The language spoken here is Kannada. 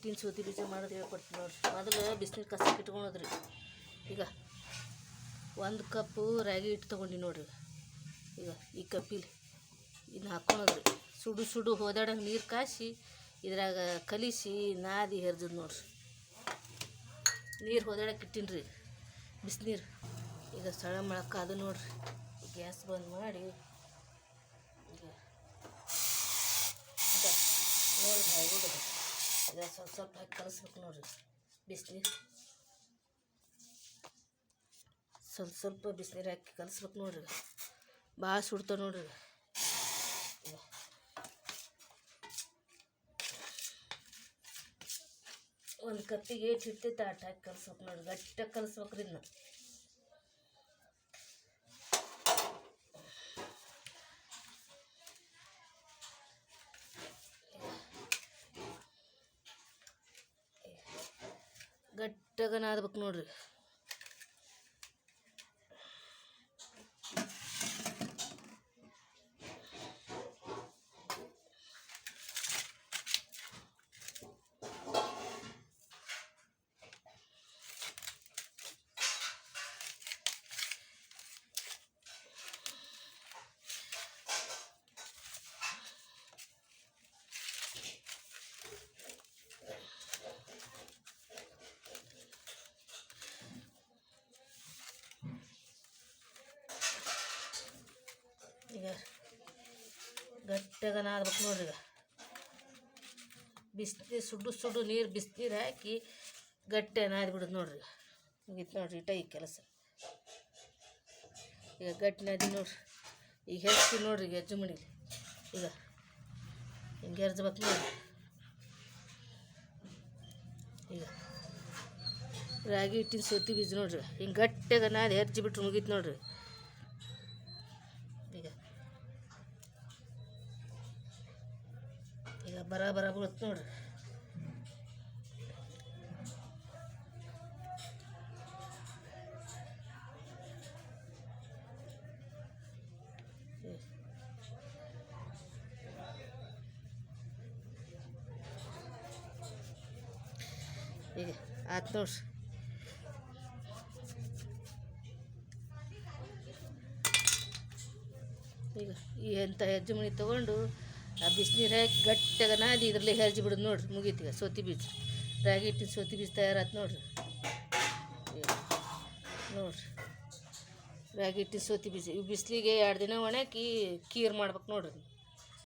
ಹಿಟ್ಟಿನ ಸೋತಿ ಬೀಜ ಮಾಡೋದು ಹೇಳ್ಕೊಡ್ತೀನಿ ನೋಡ್ರಿ. ಮೊದಲು ಬಿಸಿನೀರು ಕಸ ಇಟ್ಕೊಳೋದ್ರಿ. ಈಗ ಒಂದು ಕಪ್ಪು ರಾಗಿ ಹಿಟ್ಟು ತೊಗೊಂಡಿ ನೋಡ್ರಿ ಈಗ. ಈ ಕಪ್ಪಿಲಿ ಇದನ್ನ ಹಾಕ್ಕೊಳೋದ್ರಿ ಸುಡು ಸುಡು ಹೋದಾಡಂಗೆ ನೀರು ಕಾಯಿಸಿ ಇದ್ರಾಗ ಕಲಿಸಿ ನಾದಿ ಹೆರ್ದದ್ ನೋಡ್ರಿ. ನೀರು ಹೋದಾಡಕ್ಕೆ ಇಟ್ಟಿನಿ ರೀ ಬಿಸಿನೀರು ಈಗ ಸಳ ಮೊಳಕ ಅದು ನೋಡ್ರಿ. ಗ್ಯಾಸ್ ಬಂದ್ ಮಾಡಿ ಈಗ ನೋಡ್ರಿ ಸ್ವಲ್ಪ ಸ್ವಲ್ಪ ಹಾಕಿ ಕಲಸ್ಬೇಕು ನೋಡ್ರಿ ಬಿಸಿನೀರು ಸ್ವಲ್ಪ ಸ್ವಲ್ಪ ಬಿಸಿನೀರು ಹಾಕಿ ಕಲಸ್ಬೇಕು ನೋಡ್ರಿ ಭಾಳ ಸುಡ್ತವೆ ನೋಡ್ರಿ ಒಂದು ಕತ್ತಿಗೆ ಏಟ್ ಹಿಡ್ತೈತೆ ಆಟ ಹಾಕಿ ಕಲಿಸ್ಬೇಕು ನೋಡ್ರಿ ಗಟ್ಟ ಕಲಿಸ್ಬೇಕ್ರಿ ಇದನ್ನ ಗಟ್ಟಾಗ ಆಗ್ಬೇಕು ನೋಡ್ರಿ. ಈಗ ಗಟ್ಟಿಯಾಗ ನಾದ್ಬೇಕು ನೋಡ್ರಿ ಈಗ. ಬಿಸ್ನೀರು ಸುಡು ಸುಡು ನೀರು ಬಿಸಿನೀರು ಹಾಕಿ ಗಟ್ಟಿ ನಾದಿ ಬಿಡೋದು ನೋಡ್ರಿ ಮುಗೀತು ನೋಡ್ರಿ ಇಟ ಈ ಕೆಲಸ. ಈಗ ಗಟ್ಟಿ ನಾದಿ ನೋಡ್ರಿ. ಈಗ ಹೆಚ್ಚಿ ನೋಡ್ರಿ ಈಗ ಹೆಜ್ಜು ಮಣಿಲಿ ಈಗ ಹಿಂಗೆ ಹೆರ್ಜ್ಬೇಕು ನೋಡ್ರಿ. ಈಗ ರಾಗಿ ಹಿಟ್ಟಿನ ಸೋತಿ ಬೀಜ ನೋಡ್ರಿ ಹಿಂಗೆ ಗಟ್ಟಿಯಾಗ ನಾದಿ ಹೆರ್ಜಿ ಬಿಟ್ರೆ ಮುಗೀತು ನೋಡ್ರಿ ಈಗ ಈಗ ಬರ ಬರ ಬೀಳುತ್ತೆ ನೋಡ್ರಿ ಈಗ ಆಯ್ತು ನೋಡ್ರಿ ಈಗ ಈ ಎಂಥ ಹೆಜ್ಜೆ ಮಣಿ ತೊಗೊಂಡು ಆ ಬಿಸಿನೀರು ಹಾಕಿ ಗಟ್ಟಿಯಾಗ ನಾದಿ ಇದರಲ್ಲಿ ಹೆಜ್ಜೆ ಬಿಡೋದು ನೋಡ್ರಿ ಮುಗೀತೀವಿ ಸೋತಿ ಬೀಜ ರಾಗಿ ಹಿಟ್ಟಿನ ಸೋತಿ ಬೀಜ ತಯಾರಾತು ನೋಡ್ರಿ. ನೋಡ್ರಿ. ರಾಗಿ ಹಿಟ್ಟಿನ ಸೋತಿ ಬೀಜ, ಇವು ಬಿಸಿಲಿಗೆ ಎರಡು ದಿನ ಒಣಕಿ ಕೀರ್ ಮಾಡ್ಬೇಕು ನೋಡ್ರಿ.